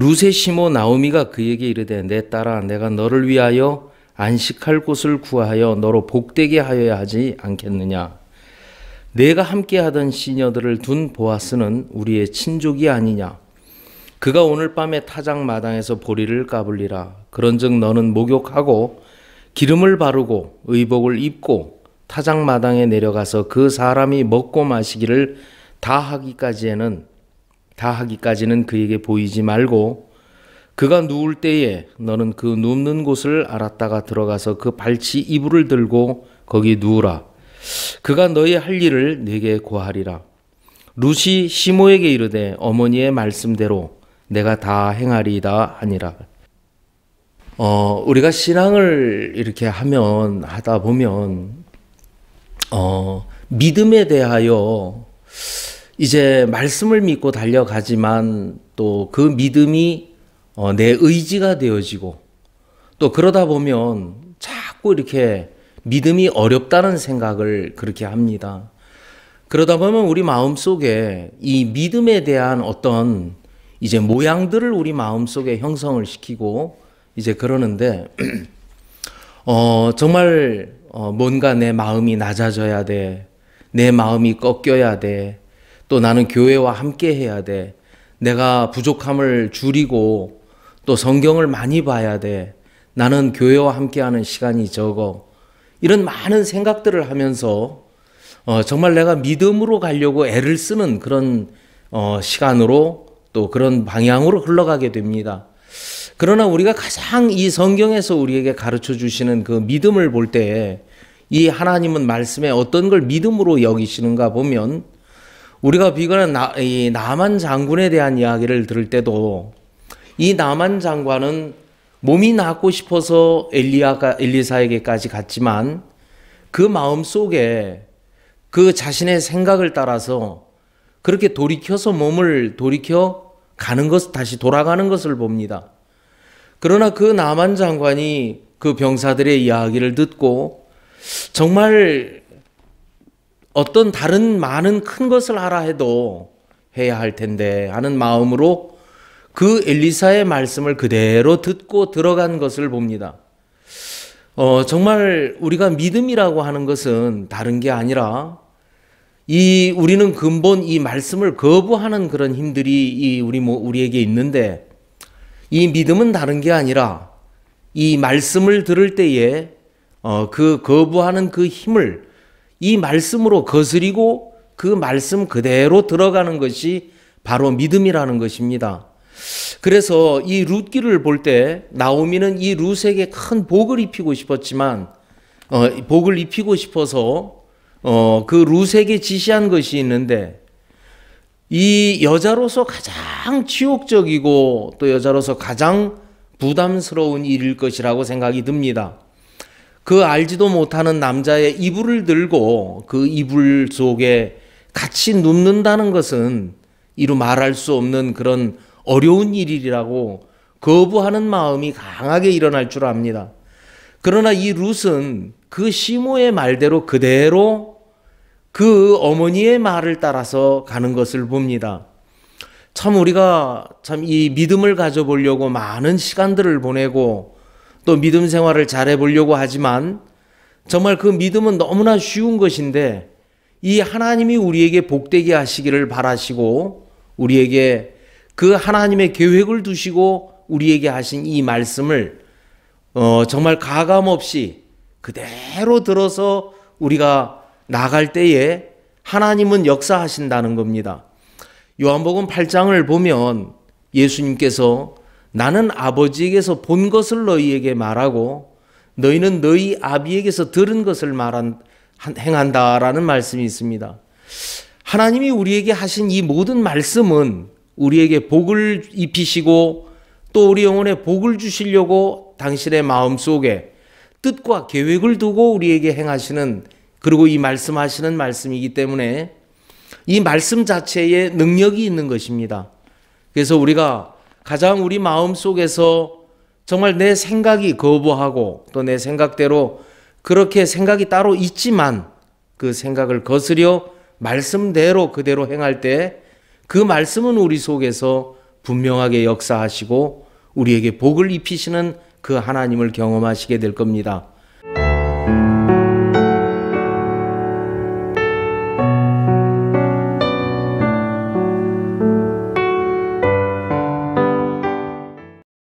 루세 시모 나오미가 그에게 이르되 내 딸아 내가 너를 위하여 안식할 곳을 구하여 너로 복되게 하여야 하지 않겠느냐? 내가 함께하던 시녀들을 둔 보아스는 우리의 친족이 아니냐? 그가 오늘 밤에 타작 마당에서 보리를 까불리라. 그런즉 너는 목욕하고 기름을 바르고 의복을 입고 타작 마당에 내려가서 그 사람이 먹고 마시기를 다 하기까지에는 다 하기까지는 그에게 보이지 말고 그가 누울 때에 너는 그 눕는 곳을 알았다가 들어가서 그 발치 이불을 들고 거기 누우라. 그가 너의 할 일을 내게 고하리라. 루시 시모에게 이르되 어머니의 말씀대로 내가 다 행하리이다 하니라. 어, 우리가 신앙을 이렇게 하면 하다 보면 어, 믿음에 대하여 이제 말씀을 믿고 달려가지만 또 그 믿음이 어, 내 의지가 되어지고 또 그러다 보면 자꾸 이렇게 믿음이 어렵다는 생각을 그렇게 합니다. 그러다 보면 우리 마음 속에 이 믿음에 대한 어떤 이제 모양들을 우리 마음 속에 형성을 시키고 이제 그러는데, 어, 정말, 어, 뭔가 내 마음이 낮아져야 돼. 내 마음이 꺾여야 돼. 또 나는 교회와 함께 해야 돼. 내가 부족함을 줄이고 또 성경을 많이 봐야 돼. 나는 교회와 함께하는 시간이 적어. 이런 많은 생각들을 하면서 어, 정말 내가 믿음으로 가려고 애를 쓰는 그런 어, 시간으로 또 그런 방향으로 흘러가게 됩니다. 그러나 우리가 가장 이 성경에서 우리에게 가르쳐 주시는 그 믿음을 볼때이 하나님은 말씀에 어떤 걸 믿음으로 여기시는가 보면 우리가 비건한 나, 이 나만 장군에 대한 이야기를 들을 때도 이 나만 장관은 몸이 낫고 싶어서 엘리야가 엘리사에게까지 갔지만 그 마음 속에 그 자신의 생각을 따라서 그렇게 돌이켜서 몸을 돌이켜 가는 것 다시 돌아가는 것을 봅니다. 그러나 그 나만 장관이 그 병사들의 이야기를 듣고 정말 어떤 다른 많은 큰 것을 하라 해도 해야 할 텐데 하는 마음으로 그 엘리사의 말씀을 그대로 듣고 들어간 것을 봅니다. 어, 정말 우리가 믿음이라고 하는 것은 다른 게 아니라 이 우리는 근본 이 말씀을 거부하는 그런 힘들이 이 우리 뭐 우리에게 있는데 이 믿음은 다른 게 아니라 이 말씀을 들을 때에 어, 그 거부하는 그 힘을 이 말씀으로 거스리고 그 말씀 그대로 들어가는 것이 바로 믿음이라는 것입니다. 그래서 이 룻기를 볼 때 나오미는 이 룻에게 큰 복을 입히고 싶었지만 어, 복을 입히고 싶어서 어, 그 룻에게 지시한 것이 있는데 이 여자로서 가장 치욕적이고 또 여자로서 가장 부담스러운 일일 것이라고 생각이 듭니다. 그 알지도 못하는 남자의 이불을 들고 그 이불 속에 같이 눕는다는 것은 이루 말할 수 없는 그런 어려운 일이라고 거부하는 마음이 강하게 일어날 줄 압니다. 그러나 이 룻은 그 시모의 말대로 그대로 그 어머니의 말을 따라서 가는 것을 봅니다. 참 우리가 참 이 믿음을 가져보려고 많은 시간들을 보내고 또 믿음 생활을 잘 해 보려고 하지만 정말 그 믿음은 너무나 쉬운 것인데 이 하나님이 우리에게 복되게 하시기를 바라시고 우리에게 그 하나님의 계획을 두시고 우리에게 하신 이 말씀을 어 정말 가감 없이 그대로 들어서 우리가 나갈 때에 하나님은 역사하신다는 겁니다. 요한복음 8장을 보면 예수님께서 나는 아버지에게서 본 것을 너희에게 말하고 너희는 너희 아비에게서 들은 것을 말한 행한다라는 말씀이 있습니다. 하나님이 우리에게 하신 이 모든 말씀은 우리에게 복을 입히시고 또 우리 영혼에 복을 주시려고 당신의 마음 속에 뜻과 계획을 두고 우리에게 행하시는 그리고 이 말씀하시는 말씀이기 때문에 이 말씀 자체에 능력이 있는 것입니다. 그래서 우리가 가장 우리 마음 속에서 정말 내 생각이 거부하고 또 내 생각대로 그렇게 생각이 따로 있지만 그 생각을 거스려 말씀대로 그대로 행할 때 그 말씀은 우리 속에서 분명하게 역사하시고 우리에게 복을 입히시는 그 하나님을 경험하시게 될 겁니다.